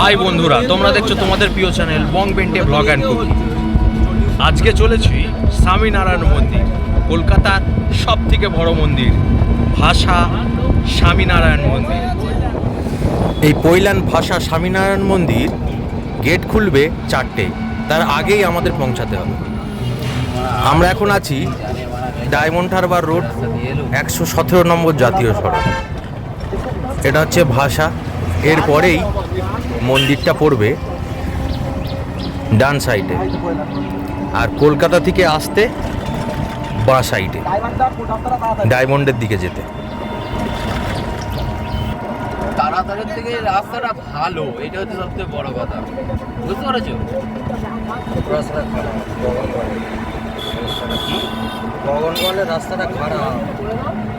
High বন্ধুরা, তোমরা দেখছ তোমাদের প্রিয় channel Bong Bente vlog and cooking আজকে চলেছি স্বামীনারায়ণ মন্দির, কলকাতার সব থেকে বড় মন্দির, ভাষা স্বামীনারায়ণ মন্দির। এই পৈলান ভাষা স্বামীনারায়ণ মন্দির গেট খুলবে চারটে, তার আগেই আমাদের পৌঁছাতে হবে। আমরা এখন আছি ডায়মন্ড হারবার রোড, একশো সতেরো নম্বর জাতীয় সড়ক। এটা হচ্ছে ভাষা, এরপরেই মন্দিরটা পড়বে ডান সাইডে। আর কলকাতা থেকে আসতে বাঁ সাইডে ডায়মন্ডের দিকে যেতে। তাড়াতাড়ির থেকে রাস্তাটা ভালো এটা হচ্ছে সবথেকে বড় কথা। বুঝতে পেরেছ? গগনগলের রাস্তাটা খারাপ।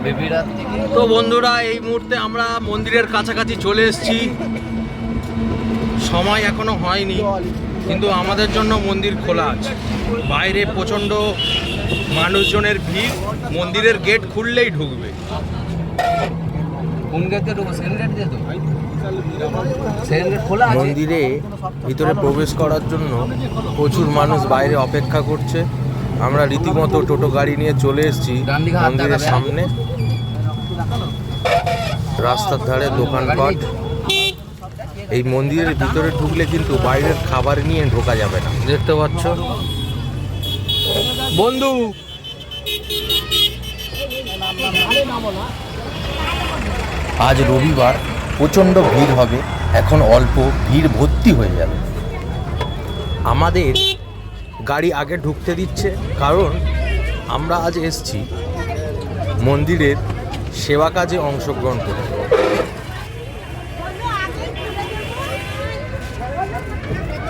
বেবিরাত থেকে তো বন্ধুরা এই মুহূর্তে আমরা মন্দিরের কাছাকাছি চলে এসেছি। সময় এখনও হয়নি কিন্তু আমাদের জন্য মন্দির খোলা আছে। বাইরে প্রচণ্ড মানুষজনের ভিড় মন্দিরের গেট খুললেই ঢুকবে। মন্দিরে ভিতরে প্রবেশ করার জন্য প্রচুর মানুষ বাইরে অপেক্ষা করছে। আমরা রীতিমতো টোটো গাড়ি নিয়ে চলে এসেছি মন্দিরের সামনে। রাস্তার ধারে দোকানপাট। এই মন্দিরের ভিতরে ঢুকলে কিন্তু বাইরের খাবার নিয়ে ঢোকা যাবে না। দেখতে পাচ্ছ? বন্ধু! আজ রবিবার প্রচণ্ড ভিড় হবে, এখন অল্প ভিড় ভর্তি হয়ে যাবে। আমাদের গাড়ি আগে ঢুকতে দিচ্ছে, কারণ আমরা আজ এসছি মন্দিরের সেবা কাজে অংশগ্রহণ করতে।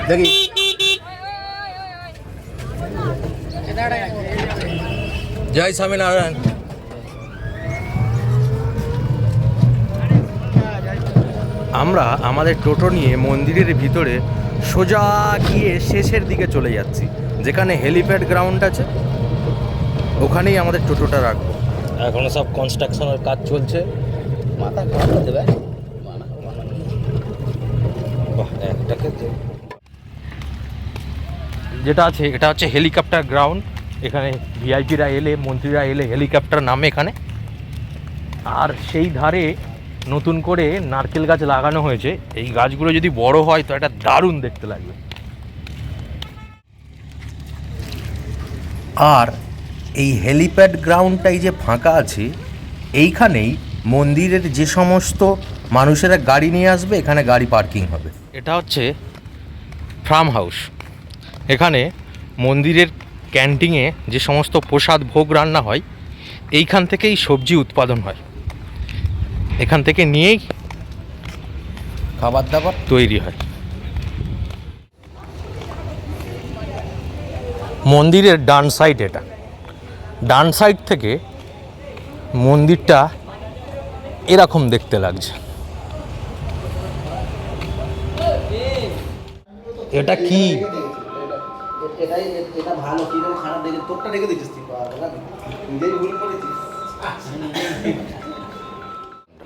দেখি। জয় স্বামীনারায়ণ। আমরা আমাদের টোটো নিয়ে মন্দিরের ভিতরে সোজা গিয়ে শেষের দিকে চলে যাচ্ছি যেখানে হেলিপ্যাড গ্রাউন্ড আছে। ওখানেই আমাদের টোটোটা রাখব। এখনও সব কনস্ট্রাকশনের কাজ চলছে। মাথা খারাপ হতে পারে বাহ, একটাকে দে। যেটা আছে এটা হচ্ছে হেলিকপ্টার গ্রাউন্ড। এখানে ভিআইপিরা এলে মন্ত্রীরা এলে হেলিকপ্টার নামে এখানে। আর সেই ধারে নতুন করে নারকেল গাছ লাগানো হয়েছে। এই গাছগুলো যদি বড় হয় তো এটা দারুণ দেখতে লাগবে। আর এই হেলিপ্যাড গ্রাউন্ডটাই যে ফাঁকা আছে এইখানেই মন্দিরের যে সমস্ত মানুষেরা গাড়ি নিয়ে আসবে এখানে গাড়ি পার্কিং হবে। এটা হচ্ছে ফার্ম হাউস। এখানে মন্দিরের ক্যান্টিনে যে সমস্ত প্রসাদ ভোগ রান্না হয় এইখান থেকেই সবজি উৎপাদন হয়। এখান থেকে নিয়েই খাবার দাবার তৈরি হয়। মন্দিরের ডান সাইড এটা। ডান সাইড থেকে মন্দিরটা এরকম দেখতে লাগছে। এটা কি? এটাই এটা ভালো কি যেন খারাপ দেখে তোরটা রেখে দিয়েছিস তুই নিজেই ভুল করেছিস।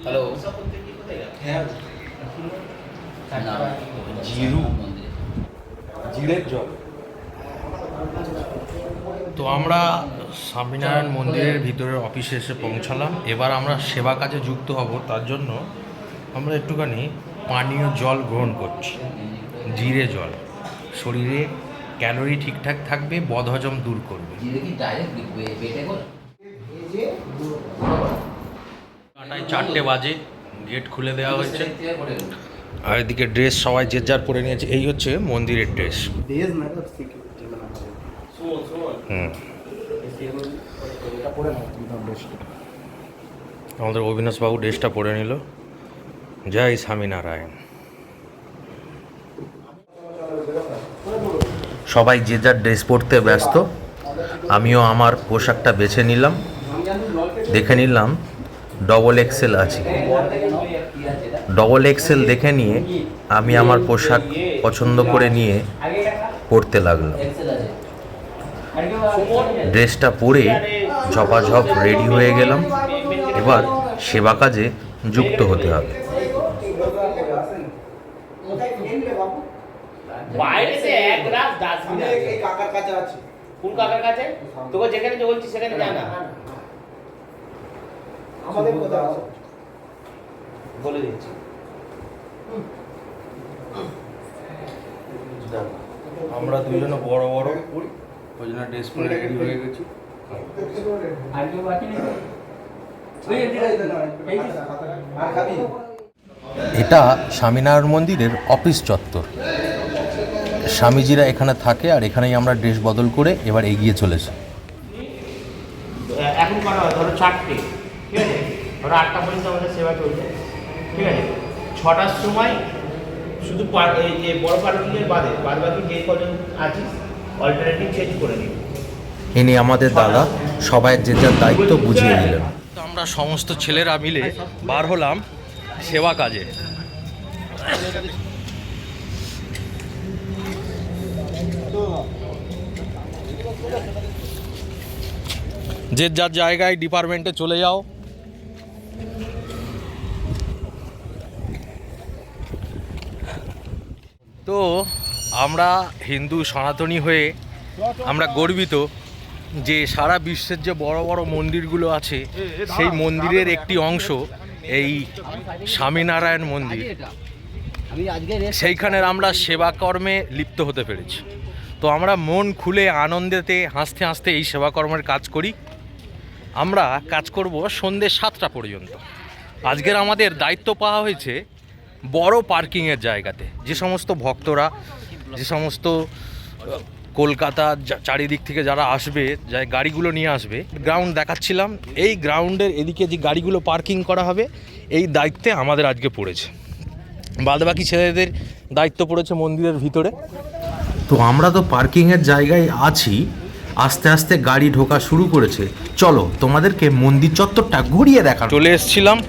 হ্যালো। হ্যাঁ। জিরু জিরের জল। তো আমরা স্বামীনারায়ণ মন্দিরের ভিতরের অফিসে এসে পৌঁছালাম। এবার আমরা সেবা কাজে যুক্ত হব তার জন্য আমরা একটুখানি পানীয় জল গ্রহণ করছি। জিরে জল। শরীরে ক্যালোরি ঠিকঠাক থাকবে বদহজম দূর করবে। চারটে বাজে গেট খুলে দেওয়া হয়েছে। আর এদিকে ড্রেস সবাই যে যার পরে নিয়েছে এই হচ্ছে মন্দিরের ড্রেস মানে আমাদের অবিনাশবাবু ড্রেসটা পরে নিল। জয় স্বামীনারায়ণ। সবাই যে যার ড্রেস পরতে ব্যস্ত, আমিও আমার পোশাকটা বেছে নিলাম, দেখে নিলাম ডবল এক্সেল আছে। ডবল এক্সেল দেখে নিয়ে আমি আমার পোশাক পছন্দ করে নিয়ে পরতে লাগলাম। ড্রেসটা পরে ঝপাঝপ রেডি হয়ে গেলাম। এবার সেবা কাজে যুক্ত হতে হবে। কোথায় ফেললে এক রাত ডাস্টবিন আমি এই- কাকার কাছে আছি। কোন কাকার কাছে? তোকে যেখানে যে বলছি সেখানে যা না আমাদের আছে? বলে দিচ্ছি। আমরা দুজনে বড় বড় ওই জন্য ড্রেস পরে রেডি হয়ে গেছি। আর এটা স্বামীনারায়ণ মন্দিরের অফিস চত্বর। স্বামীজিরা এখানে থাকে আর এখানেই আমরা ড্রেস বদল করে এবার এগিয়ে চলেছি। এখন করা হয় ধরো চারটে ঠিক আছে? ধরো আটটা পর্যন্ত আমাদের সেবা চলছে ঠিক আছে? ছটার সময় শুধু এই যে বড় পার্কিংয়ের বাদে বাদ বাকি যে কজন আছিস অল্টারনেটিভ চেঞ্জ করে নিবি ইনি আমাদের দাদা সবাই যে যার দায়িত্ব বুঝিয়ে দিলেন আমরা সমস্ত ছেলেরা মিলে বার হলাম সেবা কাজে। যে যার জায়গায় ডিপার্টমেন্টে চলে যাও। তো আমরা হিন্দু সনাতনী হয়ে আমরা গর্বিত যে সারা বিশ্বের যে বড় বড় মন্দিরগুলো আছে, সেই মন্দিরের একটি অংশ এই স্বামীনারায়ণ মন্দির। সেইখানের আমরা সেবা কর্মে লিপ্ত হতে পেরেছি। তো আমরা মন খুলে আনন্দেতে হাসতে হাসতে এই সেবা কর্মের কাজ করি। আমরা কাজ করব সন্ধ্যে সাতটা পর্যন্ত। আজকের আমাদের দায়িত্ব পাওয়া হয়েছে বড় পার্কিংয়ের জায়গাতে। যে সমস্ত ভক্তরা, যে সমস্ত কলকাতা চারিদিক থেকে যারা আসবে যা গাড়িগুলো নিয়ে আসবে গ্রাউন্ড দেখাচ্ছিলাম। এই গ্রাউন্ডের এদিকে যে গাড়িগুলো পার্কিং করা হবে, এই দায়িত্বে আমাদের আজকে পড়েছে। বাদবাকি ছেলেদের দায়িত্ব পড়েছে মন্দিরের ভিতরে। তো আমরা তো পার্কিংয়ের জায়গায় আছি আস্তে আস্তে গাড়ি ঢোকা শুরু করেছে। চলো তোমাদেরকে মন্দির চত্বরটা ঘুরিয়ে দেখা চলে এসেছিলাম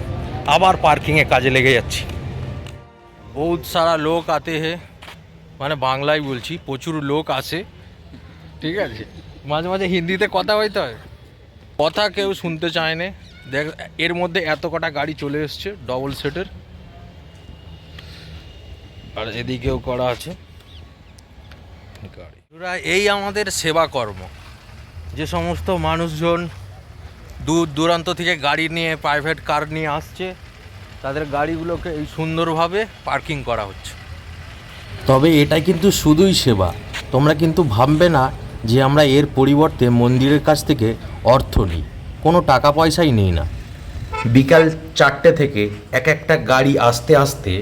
আবার পার্কিংয়ে কাজে লেগে যাচ্ছি। বহুত সারা লোক আতে হে মানে বাংলায় বলছি প্রচুর লোক আসে। ঠিক আছে? মাঝে মাঝে হিন্দিতে কথা হইতে হয়। কথা কেউ শুনতে চায় না। দেখ এর মধ্যে এত কটা গাড়ি চলে এসছে ডবল সেটের আর এদিকেও করা আছে। গাড়ি। ওরা এই আমাদের সেবা কর্ম। যে সমস্ত মানুষজন দূর দূরান্ত থেকে গাড়ি নিয়ে প্রাইভেট কার নিয়ে আসছে তাদের গাড়িগুলোকে এই সুন্দরভাবে পার্কিং করা হচ্ছে। তবে এটা কিন্তু শুধুই সেবা। তোমরা কিন্তু ভাববে না যে আমরা এর পরিবর্তে মন্দিরের কাছ থেকে অর্থ নিই। কোনো টাকা পয়সাই নিই না। বিকাল চারটে থেকে এক একটা গাড়ি আসতে আসতে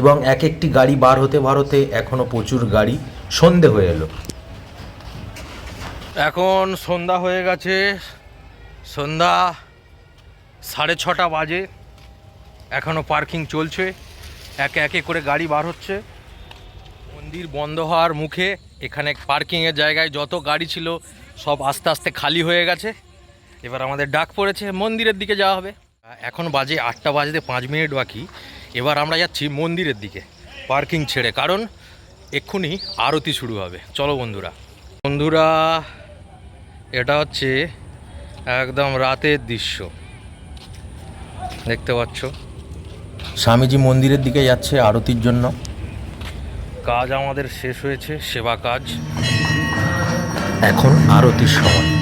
এবং এক একটি গাড়ি বার হতে বার হতে এখনও প্রচুর গাড়ি সন্ধে হয়ে এলো। এখন সন্ধ্যা হয়ে গেছে। সন্ধ্যা সাড়ে ছটা বাজে। এখনও পার্কিং চলছে। একে একে করে গাড়ি বার হচ্ছে। মন্দির বন্ধ হওয়ার মুখে এখানে পার্কিংয়ের জায়গায় যত গাড়ি ছিল সব আস্তে আস্তে খালি হয়ে গেছে। এবার আমাদের ডাক পড়েছে, মন্দিরের দিকে যাওয়া হবে। এখন বাজে আটটা বাজতে পাঁচ মিনিট বাকি। এবার আমরা যাচ্ছি মন্দিরের দিকে, পার্কিং ছেড়ে। কারণ এক্ষুনি আরতি শুরু হবে। চলো বন্ধুরা। বন্ধুরা এটা হচ্ছে একদম রাতের দৃশ্য। দেখতে পাচ্ছ? স্বামীজি মন্দিরের দিকে যাচ্ছে আরতির জন্য। কাজ আমাদের শেষ হয়েছে সেবা কাজ। এখন আরতির সময়।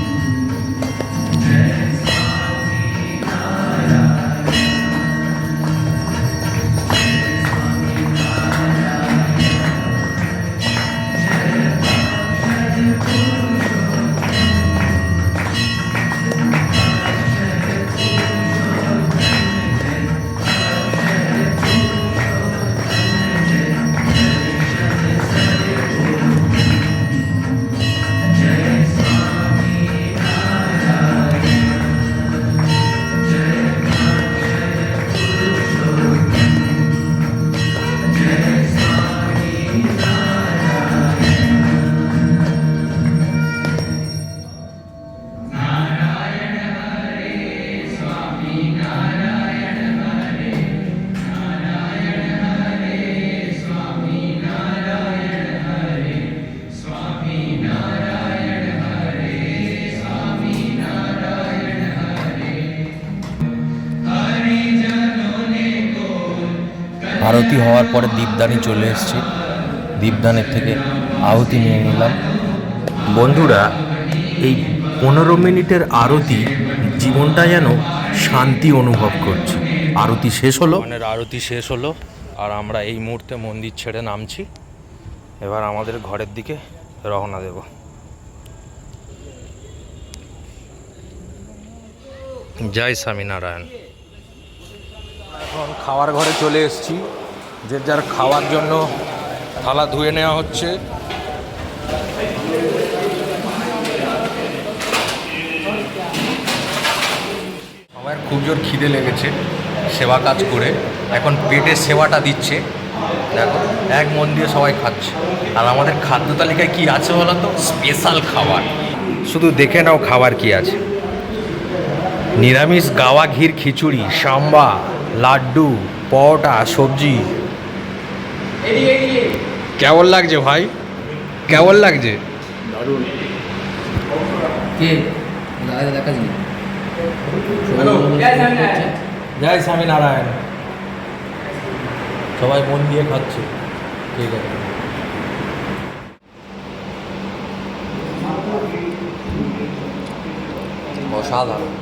আরতি হওয়ার পরে দীপদানি চলে এসেছি। দীপদানের থেকে আহুতি নিয়ে নিলাম। বন্ধুরা, এই পনেরো মিনিটের আরতি জীবনটা যেন শান্তি অনুভব করছে। আরতি শেষ হলো। মানে আরতি শেষ হলো আর আমরা এই মুহূর্তে মন্দির ছেড়ে নামছি। এবার আমাদের ঘরের দিকে রওনা দেব। জয় স্বামীনারায়ণ। এখন খাওয়ার ঘরে চলে এসেছি। যে যার খাওয়ার জন্য থালা ধুয়ে নেওয়া হচ্ছে আমার খুব জোর খিদে লেগেছে, সেবা কাজ করে। এখন পেটে সেবাটা দিচ্ছে। দেখো, এক মন দিয়ে সবাই খাচ্ছে। আর আমাদের খাদ্য তালিকায় কি আছে বলো তো? স্পেশাল খাবার। শুধু দেখে নাও খাবার কি আছে। নিরামিষ গাওয়া ঘির খিচুড়ি, সাম্বা, লাড্ডু, পরোটা, সবজি। কেমন লাগছে ভাই? কেমন লাগছে? কে? দাদা দেখা জয় স্বামীনারায়ণ। সবাই মন দিয়ে খাচ্ছে। ঠিক আছে। অসাধারণ।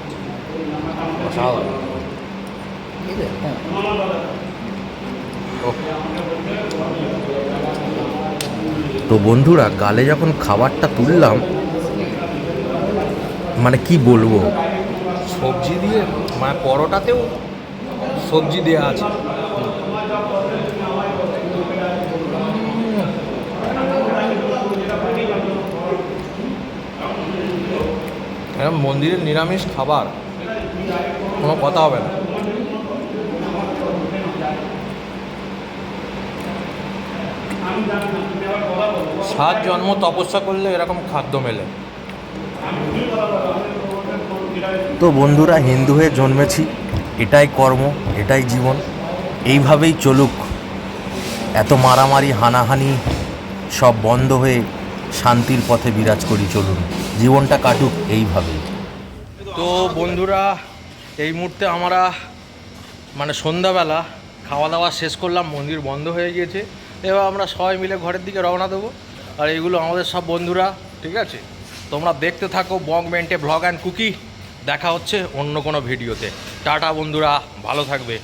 অসাধারণ। ওহ। তো বন্ধুরা গালে যখন খাবারটা তুললাম মানে কি বলব? সবজি দিয়ে মানে পরোটাতেও সবজি দেওয়া আছে। মন্দিরের নিরামিষ খাবার, কোনো কথা হবে না। সাত জন্ম তপস্যা করলে এরকম খাদ্য মেলে। তো বন্ধুরা, হিন্দু হয়ে জন্মেছি, এটাই কর্ম, এটাই জীবন, এইভাবেই চলুক। এত মারামারি, হানাহানি, সব বন্ধ হয়ে শান্তির পথে বিরাজ করি চলুন। জীবনটা কাটুক এইভাবেই। তো বন্ধুরা, এই মুহূর্তে আমরা মানে সন্ধ্যাবেলা খাওয়া দাওয়া শেষ করলাম, মন্দির বন্ধ হয়ে গিয়েছে। এবার আমরা সবাই মিলে ঘরের দিকে রওনা দেবো। আর এগুলো আমাদের সব বন্ধুরা, ঠিক আছে? তোমরা দেখতে থাকো বং বেন্টে ব্লগ অ্যান্ড কুকি। দেখা হচ্ছে অন্য কোনো ভিডিওতে। টাটা বন্ধুরা ভালো থাকবে।